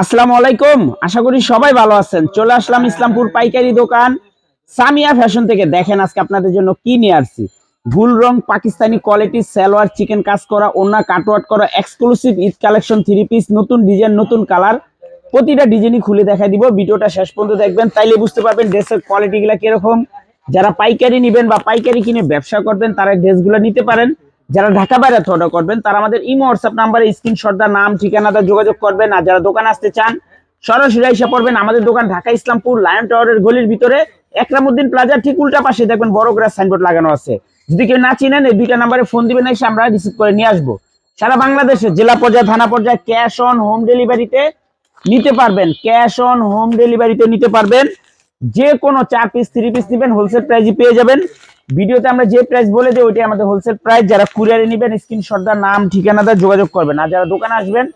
আসসালামু আলাইকুম। আশা করি সবাই ভালো আছেন। চলে আসলাম ইসলামপুর পাইকারি দোকান। সামিয়া ফ্যাশন থেকে দেখেন আজকে আপনাদের জন্য কি নিয়ে আসছি। গুল রং, পাকিস্তানি কোয়ালিটি সালোয়ার চিকেন কাজ করা ওনা কাটওয়াট করা exclusive Eid collection three piece নতুন ডিজাইন নতুন কালার প্রতিটা ডিজাইনই খুলে দেখা দিব। ভিডিওটা শেষ পর্যন্ত দেখবেন। তাইলে বুঝতে পারবেন ড্রেসের কোয়ালিটি গুলা কীরকম। যারা পাইকারি নেবেন বা পাইকারি কিনে ব্যবসা করবেন, তারা ড্রেসগুলো নিতে পারেন। যারা ঢাকা বাইরে অর্ডার করবেন, তারা আমাদের ইমো হোয়াটসঅ্যাপ নাম্বারে স্ক্রিনশটটা নাম ঠিকানাটা যোগাযোগ করবেন। আর যারা দোকানে আসতে চান, সরাসরি এসে পড়বেন আমাদের দোকান ঢাকা ইসলামপুর লায়ন টাওয়ারের গলির ভিতরে। একরামুদ্দিন প্লাজার ঠিক উল্টা পাশে দেখবেন বড় করে সাইনবোর্ড লাগানো আছে। যদি কেউ না চিনেন, এই দুইটা নাম্বারে ফোন দিবেন, এসে আমরা রিসিভ করে নিয়ে আসব। সারা বাংলাদেশে জেলা পর্যায়ে, থানা পর্যায়ে ক্যাশ অন হোম ডেলিভারিতে নিতে পারবেন। ক্যাশ অন হোম ডেলিভারিতে নিতে পারবেন। যে কোনো চার পিস থ্রি পিস নেবেন হোলসেল প্রাইজে পেয়ে যাবেন। ভিডিওতে আমরা যে প্রাইস বলে দিই, ওইটাই আমাদের হোলসেল প্রাইস যারা কুরিয়ারে নেবেন স্ক্রিনশটটা নাম ঠিকানাটা যোগাযোগ করবেন। আর যারা দোকানে আসবেন,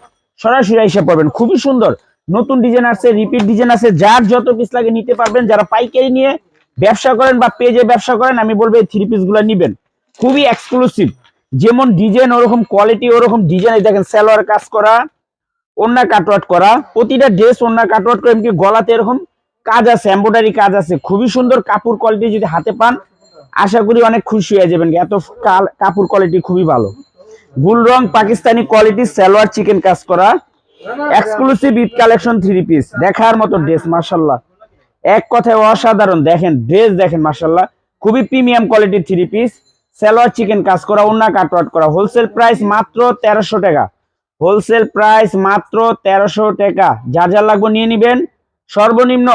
সরাসরি এসে পড়বেন। খুবই সুন্দর। নতুন ডিজাইন আছে রিপিট ডিজাইন আছে যার যত পিস লাগে নিতে পারবেন। যারা পাইকারি নিয়ে ব্যবসা করেন বা পেজে ব্যবসা করেন, আমি বলব এই থ্রি পিসগুলো নিবেন। খুবই এক্সক্লুসিভ যেমন ডিজাইন ওরকম কোয়ালিটি ওরকম ডিজাইন দেখেন, সালোয়ার কাজ করা ওন্না কাটওয়াট করা। প্রতিটা ড্রেস ওন্না কাটওয়াট করে, এমনকি গলাতে এরকম কাজ আছে এমব্রয়ডারি কাজ আছে। খুবই সুন্দর কাপড় কোয়ালিটি যদি হাতে পান আশা করি অনেক খুশি হয়ে যাবেন। এত কাপড় কোয়ালিটি খুবই ভালো। গুল রং, পাকিস্তানি কোয়ালিটি সালোয়ার চিকেন কাজ করা। Exclusive Eid collection three piece দেখার মতো ড্রেস মার্শাল্লাহ এক কথায় অসাধারণ। দেখেন ড্রেস দেখেন মার্শাল্লাহ খুবই প্রিমিয়াম কোয়ালিটির থ্রি পিস সালোয়ার চিকেন কাজ করা ওন্না কাটওয়াট করা। হোলসেল প্রাইস মাত্র তেরোশো টাকা। হোলসেল প্রাইস মাত্র তেরোশো টাকা। যার যার লাগবে নিয়ে নিবেন। সর্বনিম্ন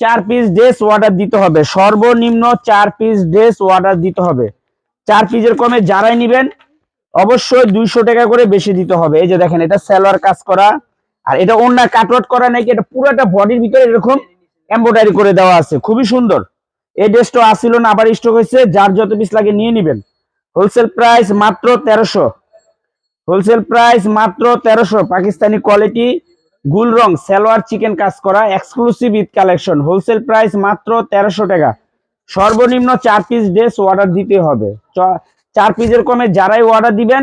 চার পিস ড্রেস অর্ডার দিতে হবে। সর্বনিম্ন চার পিস ড্রেস অর্ডার দিতে হবে। চার পিসের কমে যারাই নিবেন, অবশ্যই দুইশো টাকা করে বেশি দিতে হবে। এই যে দেখেন, এটা সালোয়ার কাজ করা। আর এটা অন্য কাটওয়াট করা নাকি, এটা পুরোটা বডির ভিতরে এরকম এমব্রয়ডারি করে দেওয়া আছে। খুবই সুন্দর। এই ড্রেসটা আসিল না, আবার স্টক হয়েছে। যার যত পিস লাগে নিয়ে নিবেন। হোলসেল প্রাইস মাত্র তেরোশো। হোলসেল প্রাইস মাত্র তেরোশো। পাকিস্তানি কোয়ালিটি গুল রং, সালোয়ার চিকেন কাজ করা exclusive Eid collection wholesale price মাত্র তেরোশো টাকা। সর্বনিম্ন চার পিস ড্রেস অর্ডার দিতে হবে। চার পিসের কমে যারাই অর্ডার দিবেন,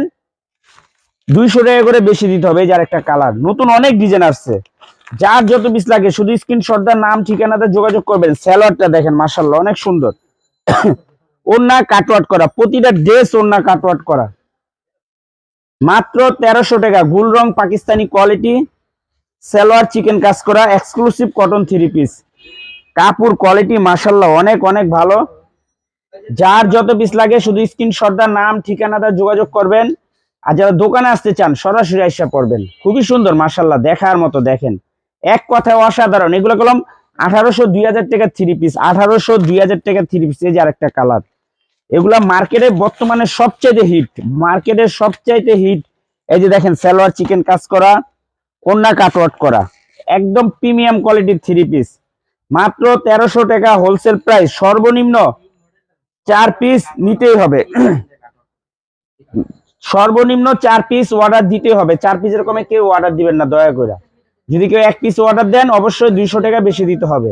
দুইশো টাকা করে বেশি দিতে হবে যার একটা কালার নতুন অনেক ডিজাইন আসছে। যার যত পিস লাগে, শুধু স্ক্রিনশটটার নাম, ঠিকানাতে যোগাযোগ করবেন। স্যালোয়ারটা দেখেন মার্শাল্লাহ অনেক সুন্দর। ওন্না কাটওয়াট করা, প্রতিটা ড্রেস ওন্না কাটওয়াট করা। মাত্র তেরোশো টাকা, গুল রং, পাকিস্তানি কোয়ালিটি সালোয়ার চিকেন কাজ করা এক্সক্লুসিভ কটন থ্রি পিস কাপড় কোয়ালিটি মার্শাল্লাহ অনেক অনেক ভালো। যার যত পিস লাগে, শুধু স্ক্রিনশটটার নাম ঠিকানাটা যোগাযোগ করবেন। আর যারা দোকানে আসতে চান, সরাসরি আইসা পড়বেন। খুবই সুন্দর মার্শাল্লাহ দেখার মতো দেখেন। এক কথায় অসাধারণ, এগুলো কলম আঠারোশো দুই হাজার টাকা থ্রি পিস আঠারোশো দুই হাজার টাকা থ্রি পিস এই যে আরেকটা কালার এগুলা মার্কেটে বর্তমানে সবচাইতে হিট মার্কেটে সবচাইতে হিট এই যে দেখেন, সালোয়ার চিকেন কাজ করা। কন্যা কাটওয়াট করা। একদম প্রিমিয়াম কোয়ালিটির থ্রি পিস মাত্র তেরোশো টাকা হোলসেল প্রাইস সর্বনিম্ন চার পিস নিতেই হবে। সর্বনিম্ন চার পিস অর্ডার দিতে হবে। চার পিসের কমে কেউ অর্ডার দিবেন না, দয়া করে। যদি কেউ এক পিস অর্ডার দেন, অবশ্যই দুইশো টাকা বেশি দিতে হবে।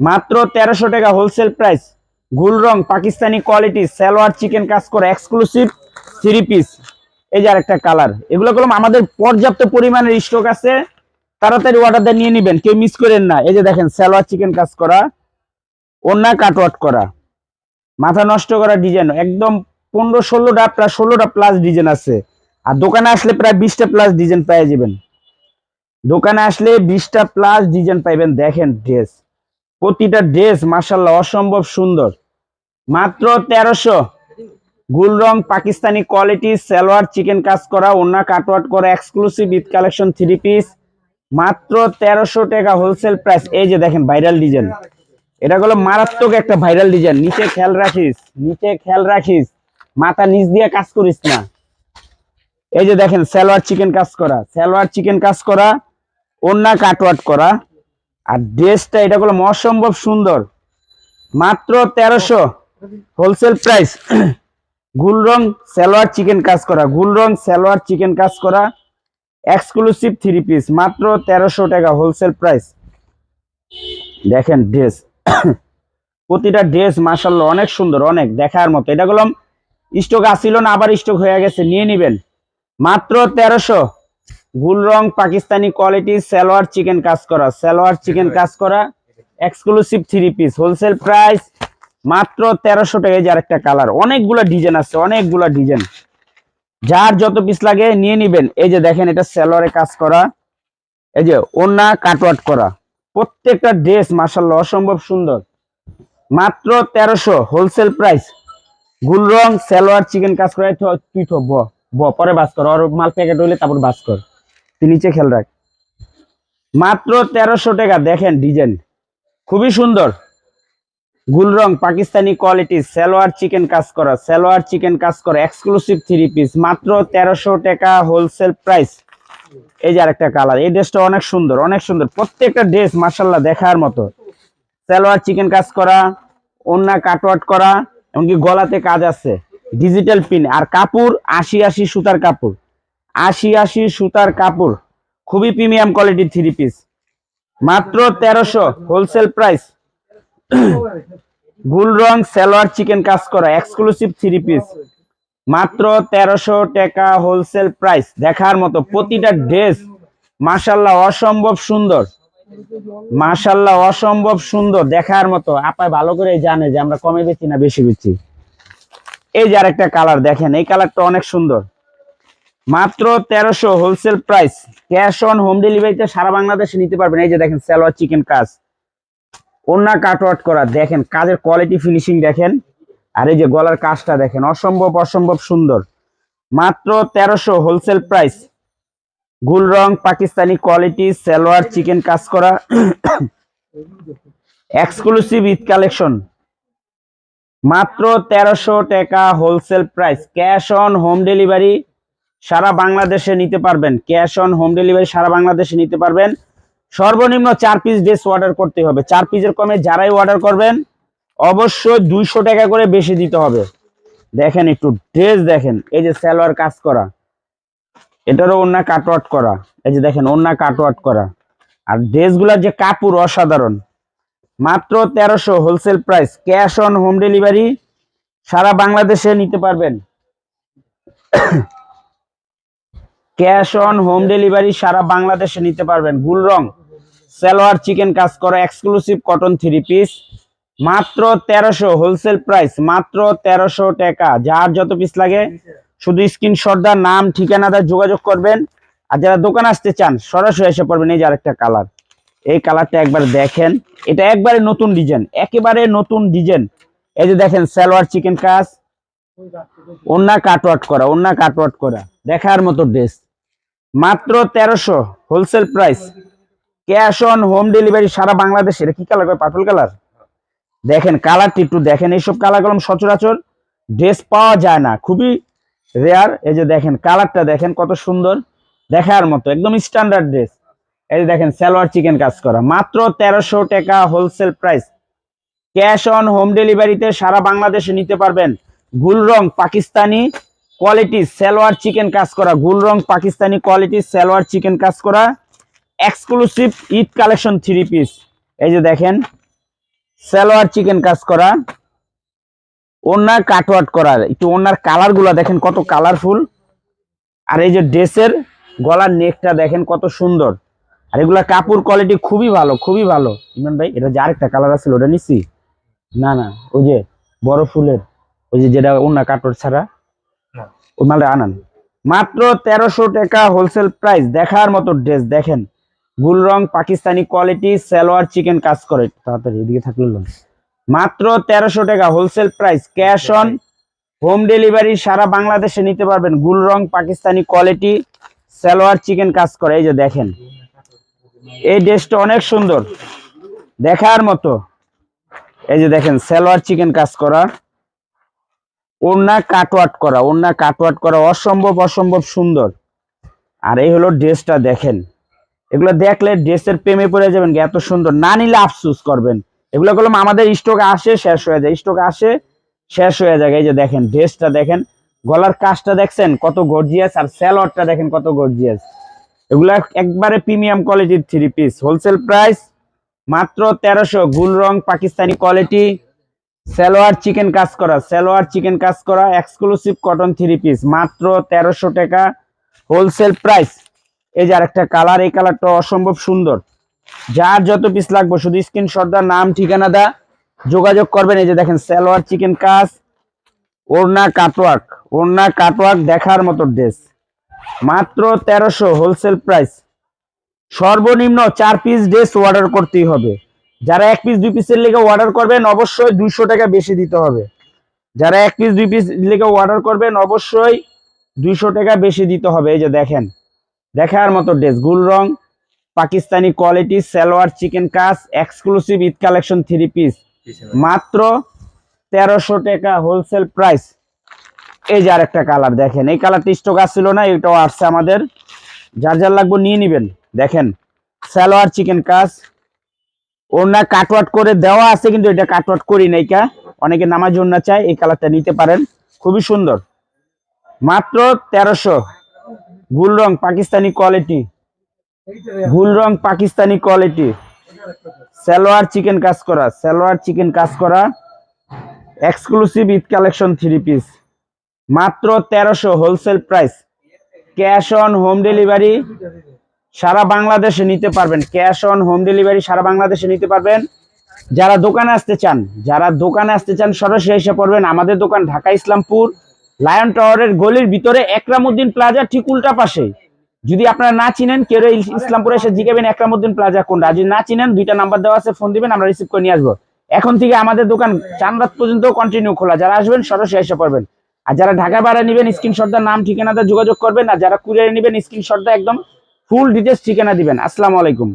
মাত্র তেরোশো টাকা wholesale price Gul Rang Pakistani quality salwar chikan কাজ করে এক্সক্লুসিভ থ্রি পিস এই যে আরেকটা কালার এগুলো কলম আমাদের পর্যাপ্ত পরিমাণের স্টক আছে। তাড়াতাড়ি অর্ডার নিয়ে নিবেন, কেউ মিস করেন না। এই যে দেখেন, সালোয়ার চিকেন কাজ করা ওন্না কাটওয়াট করা, মাথা নষ্ট করা ডিজাইন একদম পনেরো ষোলোটা, প্রায় ষোলোটা প্লাস ডিজাইন আছে। আর দোকানে আসলে প্রায় বিশটা প্লাস ডিজাইন পেয়ে যাবেন। দোকানে আসলে বিশটা প্লাস ডিজাইন পাইবেন, দেখেন ড্রেস প্রতিটা ড্রেস মার্শাল্লাহ অসম্ভব সুন্দর। মাত্র তেরোশো। গুল রং পাকিস্তানি কোয়ালিটি সালোয়ার, চিকেন কাজ করা ওন্না কাটওয়াট করা exclusive Eid collection three piece মাত্র তেরোশো টাকা হোলসেল প্রাইস এই যে দেখেন ভাইরাল ডিজাইন এটা হলো মারাত্মক একটা ভাইরাল ডিজাইন নিচে খেয়াল রাখিস, নিচে খেয়াল রাখিস। মাথা নিচ দিয়ে কাজ করিস না। এই যে দেখেন সালোয়ার, চিকেন কাজ করা। সালোয়ার, চিকেন কাজ করা ওন্না কাটওয়াট করা। আর ড্রেসটা, এটা হলো অসম্ভব সুন্দর। মাত্র তেরোশো। হোলসেল প্রাইস গুল রং সালোয়ার চিকেন কাজ করা গুল রং সালোয়ার চিকেন কাজ করা এক্সক্লুসিভ থ্রি পিস মাত্র তেরোশো টাকা হোলসেল প্রাইস দেখেন ড্রেস প্রতিটা ড্রেস মাসাল্লাহ অনেক সুন্দর অনেক দেখার মতো। এটা গেলাম স্টক আসিল না আবার স্টক হয়ে গেছে নিয়ে নিবেন। মাত্র তেরোশো। গুল রং পাকিস্তানি কোয়ালিটি সালোয়ার চিকেন কাজ করা সালোয়ার চিকেন কাজ করা exclusive three piece wholesale price মাত্র তেরোশো টাকা এই যে আরেকটা কালার অনেকগুলা ডিজাইন আছে, অনেকগুলা ডিজাইন যার যত পিস লাগে নিয়ে নিবেন। এই যে দেখেন, এটা সালোয়ারে কাজ করা। এই যে ওনা কাটওয়াট করা। প্রত্যেকটা ড্রেস মাসাল্লাহ অসম্ভব সুন্দর। মাত্র তেরোশো হোলসেল প্রাইস গুল রং, সালোয়ার চিকেন কাজ করা তুই তো ব পরে বাস কর। ওর মাল প্যাকেট হইলে তারপর বাস কর। তুই নিচে খেয়াল রাখ। মাত্র তেরোশো টাকা, দেখেন ডিজাইন খুবই সুন্দর। গুল রং, পাকিস্তানি কোয়ালিটি সালোয়ার চিকেন কাজ করা। সালোয়ার চিকেন কাজ করা এক্সক্লুসিভ থ্রি পিস মাত্র তেরোশো টাকা হোলসেল প্রাইস এই যে আরেকটা কালার এই ড্রেসটা অনেক সুন্দর অনেক সুন্দর। প্রত্যেকটা ড্রেস মার্শাল্লাহ দেখার মতো। সালোয়ার চিকেন কাজ করা ওন্না কাটওয়াট করা, এমনকি গলাতে কাজ আছে। ডিজিটাল পিন আর কাপড়, আশি আশি সুতার কাপড়। আশি আশি সুতার কাপড়। খুবই প্রিমিয়াম কোয়ালিটির থ্রি পিস মাত্র তেরোশো হোলসেল প্রাইস গুল রং, সালোয়ার, চিকেন কাজ করা এক্সক্লুসিভ থ্রি পিস মাত্র তেরোশো টাকা হোলসেল প্রাইস দেখার মতো প্রতিটা ড্রেস মাশাল্লাহ অসম্ভব সুন্দর। মাশাল্লাহ অসম্ভব সুন্দর, দেখার মতো। আপায় ভালো করে জানে যে আমরা কমে বেচি না বেশি বেচি। এই যে আরেকটা কালার দেখেন, এই কালারটা অনেক সুন্দর। মাত্র তেরোশো wholesale price cash on home ডেলিভারিতে সারা বাংলাদেশে নিতে পারবেন। এই যে দেখেন, সালোয়ার, চিকেন কাজ। ওন্না কাটওয়াট করা। দেখেন, কাজের কোয়ালিটি ফিনিশিং দেখেন। আর এই যে গলার কাজটা দেখেন, অসম্ভব অসম্ভব সুন্দর। মাত্র তেরোশো হোলসেল প্রাইস গুল রং, পাকিস্তানি কোয়ালিটি সালোয়ার চিকেন কাজ করা। এক্সক্লুসিভ ঈদ কালেকশন মাত্র তেরোশো টাকা wholesale price cash on home delivery সারা বাংলাদেশে নিতে পারবেন। ক্যাশ অন হোম ডেলিভারি সারা বাংলাদেশে নিতে পারবেন। সর্বনিম্ন চার পিস ড্রেস অর্ডার করতে হবে। চার পিসের কমে যারাই অর্ডার করবেন, অবশ্যই দুইশো টাকা করে বেশি দিতে হবে। দেখেন একটু ড্রেস দেখেন, এই যে সালোয়ার কাজ করা, এটারও ওন্না কাটওয়াট করা, এই যে দেখেন ওন্না কাটওয়াট করা। আর ড্রেসগুলোর যে কাপড় অসাধারণ, মাত্র তেরোশো wholesale price cash on home delivery সারা বাংলাদেশে নিতে পারবেন। ক্যাশ অন হোম ডেলিভারি সারা বাংলাদেশে নিতে পারবেন। গুল রং সালোয়ার চিকেন কাজ করা এক্সক্লুসিভ কটন থ্রি পিস মাত্র তেরোশো হোলসেল প্রাইস মাত্র তেরোশো টাকা। যার যত পিস লাগে, শুধু স্ক্রিনশট দা নাম, ঠিকানা দা যোগাযোগ করবেন। আর যারা দোকান আসতে চান, সরাসরি এসে পড়বেন এই যে আরেকটা কালার এই কালারটা একবার দেখেন। এটা একবারে নতুন ডিজাইন একেবারে নতুন ডিজাইন এই যে দেখেন, সালোয়ার চিকেন কাজ। ওন্না কাটওয়াট করা ওন্না কাটওয়াট করা। দেখার মতো ড্রেস মাত্র তেরোশো wholesale price cash on home delivery সারা বাংলাদেশে। এটা কি কালার পার্পল কালার দেখেন কালারটি একটু দেখেন, এইসব কালার কলম সচরাচর ড্রেস পাওয়া যায় না। খুবই রেয়ার এই যে দেখেন কালারটা দেখেন কত সুন্দর। দেখার মতো, একদম স্ট্যান্ডার্ড ড্রেস এই যে দেখেন, সালোয়ার চিকেন কাজ করা। মাত্র তেরোশো টাকা wholesale price cash on home ডেলিভারিতে সারা বাংলাদেশে নিতে পারবেন গুল রং পাকিস্তানি কোয়ালিটি সালোয়ার চিকেন কাজ করা। গুল রং পাকিস্তানি কোয়ালিটি সালোয়ার চিকেন কাজ করা। Exclusive Eid collection three piece এই যে দেখেন সালোয়ার চিকেন কাজ করা ওনার কাটওয়াট করা একটু ওনার কালারগুলা দেখেন কত কালারফুল আর এই যে ড্রেসের গলার নেকটা দেখেন কত সুন্দর। আর এগুলা কাপড় কোয়ালিটি খুবই ভালো খুবই ভালো। ইমরান ভাই এটা যে আরেকটা কালার আছে ওটা নিছি? না না ওই যে বড় ফুলের ওই যে যেটা ওনা কাটওয়াট ছাড়া। ওই মালটা আনান। মাত্র তেরোশো টাকা হোলসেল প্রাইস দেখার মতো ড্রেস দেখেন। গুল রং পাকিস্তানি কোয়ালিটি সালোয়ার চিকেন কাজ করে। তাড়াতাড়ি এদিকে থাকলে লোন। মাত্র তেরোশো টাকা wholesale price cash on home delivery সারা বাংলাদেশে নিতে পারবেন গুল রং, পাকিস্তানি কোয়ালিটি সালোয়ার চিকেন কাজ করে। এই যে দেখেন, এই ড্রেসটা অনেক সুন্দর। দেখার মতো। এই যে দেখেন, সালোয়ার চিকেন কাজ করা। ওড়না কাটওয়াট করা, ওড়না কাটওয়াট করা অসম্ভব অসম্ভব সুন্দর। আর এই হলো ড্রেসটা দেখেন। এগুলো দেখলে ড্রেসের প্রেমে পড়ে যাবেন এত সুন্দর। না নিলে আফসুস করবেন। এগুলো করলাম আমাদের স্টক আসে, শেষ হয়ে যায়। স্টক আসে, শেষ হয়ে যায়। এই যে দেখেন, ড্রেসটা দেখেন, গলার কাজটা দেখছেন, কত গর্জিয়াস আর স্যালোয়ারটা দেখেন কত গর্জিয়াস এগুলো একবারে প্রিমিয়াম কোয়ালিটির থ্রি পিস হোলসেল প্রাইস মাত্র তেরোশো। গুল রং, পাকিস্তানি কোয়ালিটি সালোয়ার চিকেন কাজ করা। সালোয়ার চিকেন কাজ করা। এক্সক্লুসিভ কটন থ্রি পিস মাত্র তেরোশো টাকা। হোলসেল প্রাইস এই যে আরেকটা কালার, এই কালারটা অসম্ভব সুন্দর। যার যত পিস লাগবে, শুধু স্ক্রিনশট দা নাম, ঠিকানা দা যোগাযোগ করবেন। এই যে দেখেন, সালোয়ার চিকেন কাজ, ওড়না কাটওয়ার্ক ওড়না কাটওয়ার্ক দেখার মতো ড্রেস মাত্র তেরোশো হোলসেল প্রাইস সর্বনিম্ন চার পিস ড্রেস অর্ডার করতেই হবে। যারা এক পিস দুই পিসের লেগে অর্ডার করবেন, অবশ্যই দুইশো টাকা বেশি দিতে হবে। যারা এক পিস দুই পিস লেগে অর্ডার করবেন, অবশ্যই দুইশো টাকা বেশি দিতে হবে। এই যে দেখেন দেখার মতো ড্রেস গুল রং পাকিস্তানি কোয়ালিটি সালোয়ার চিকেন কাজ exclusive Eid collection three piece মাত্র তেরোশো টাকা হোলসেল প্রাইস এই যে আরেকটা কালার দেখেন এই কালারটা স্টক আসছিল না এটাও আসছে আমাদের। যার যার লাগবে নিয়ে নিবেন। দেখেন সালোয়ার চিকেন কাজ। ওড়না কাটওয়াট করে দেওয়া আছে কিন্তু এটা কাটওয়াট করি নাই কা। অনেকে নামাজ ওড়না চায় এই কালারটা নিতে পারেন। খুবই সুন্দর। মাত্র তেরোশো। গুল রং পাকিস্তানি কোয়ালিটি। গুল রং পাকিস্তানি কোয়ালিটি। সালোয়ার চিকেন কাজ করা, সালোয়ার চিকেন কাজ করা। Exclusive Eid collection three piece মাত্র তেরোশো wholesale price cash on home delivery সারা বাংলাদেশে নিতে পারবেন। ক্যাশ অন হোম ডেলিভারি সারা বাংলাদেশে নিতে পারবেন। যারা দোকানে আসতে চান, যারা দোকানে আসতে চান, সরাসরি এসে পড়বেন। আমাদের দোকান ঢাকা ইসলামপুর। লায়ন টাওয়ারের গলির ভিতরে একরামুদ্দিন প্লাজা ঠিক উল্টা পাশে। যদি আপনারা না চিনেন কেউ ইসলামপুরে এসে জিজ্ঞাবেন একরামুদ্দিন প্লাজা কোনটা। যদি না চিনেন, দুইটা নাম্বার দেওয়া আছে ফোন দিবেন, আমরা রিসিভ করে নিয়ে আসব। এখন থেকে আমাদের দোকান চান রাত পর্যন্ত কন্টিনিউ খোলা। যারা আসবেন, সরাসরি এসে পড়বেন। আর যারা ঢাকা ভাড়া নেবেন স্ক্রিনশটদার নাম, ঠিকানাটা যোগাযোগ করবেন। আর যারা কুরিয়ারে নেবেন স্ক্রিনশটটা একদম ফুল ডিটেলস ঠিকানা দিবেন। আসসালামু আলাইকুম।